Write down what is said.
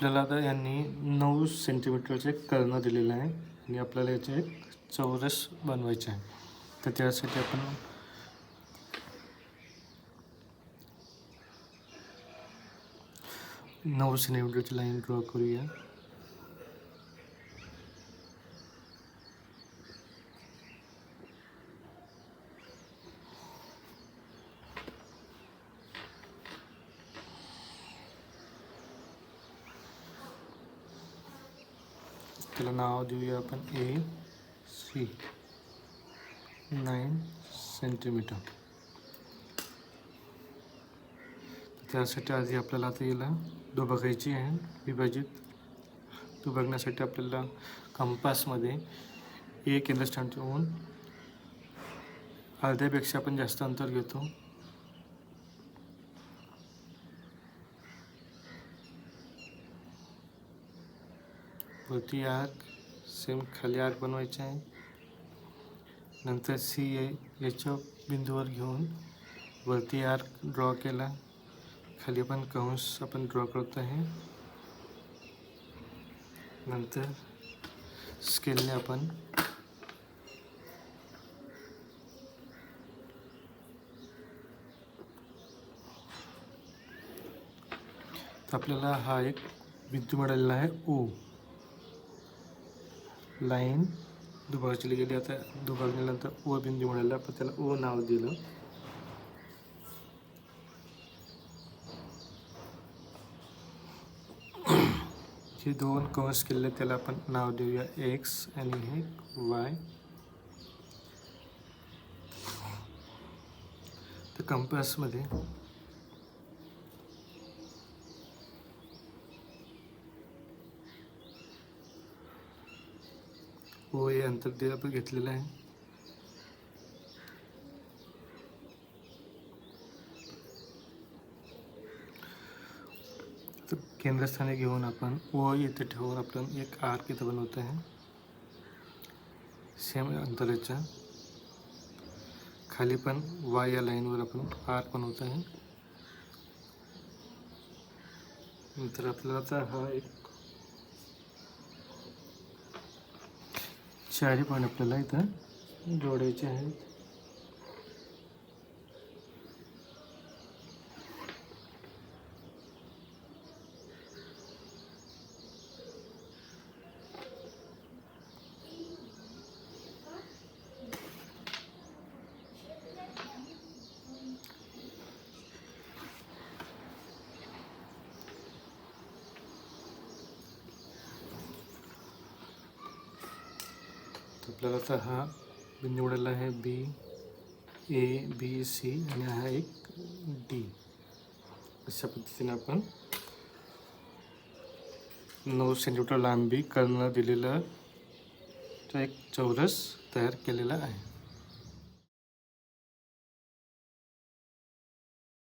आपल्याला आता यांनी नऊ सेंटीमीटरचे कर्ण दिलेलं आहे आणि आपल्याला याचे एक चौरस बनवायचे आहे तर त्यासाठी आपण नऊ सेंटीमीटरची लाईन ड्रॉ करूया. त्याला नाव देऊया आपण. A C nine centimetre. त्यासाठी आधी आपल्याला आता याला दुबघायची आहे विभाजित. दुबघण्यासाठी आपल्याला कंपासमध्ये ए केंद्रस्थान ठेवून अर्ध्यापेक्षा आपण जास्त अंतर घेतो. वरती आर्क सेम खाली आर्क बनवायचे आहे नंतर सी ए याच्या बिंदूवर घेऊन। वरती आर्क ड्रॉ केला। खाली पण कंस आपण ड्रॉ करत आहे नंतर स्केलने आपण आपल्याला हा एक बिंदू मिळालेला आहे ओ लाईन. दुभागली गेली आता दुभागल्यानंतर ओ बिंदू मिळाला आपण त्याला ओ नाव दिलं. जे दोन कंस केलेले त्याला आपण नाव देऊया. एक्स आणि हे वाय तर कंपासमध्ये ओ हे अंतर ते आपण घेतलेलं आहे. तर केंद्रस्थानी घेऊन आपण ओ इथे ठेवून एक आर्क इथं बनवत आहे. सेम अंतराच्या. खाली पण वाय या लाईनवर आपण आर्क बनवत आहे. नंतर आपल्याला आता हा एक चारी पण आपल्याला इथं जोडायचे आहेत. तर आपल्याला आता हा निवडायला आहे बी ए बी सी आणि हा एक डी. अशा पद्धतीने आपण नऊ सेंटीमीटर लांबी कर्ण दिलेलं एक चौरस तयार केलेला आहे.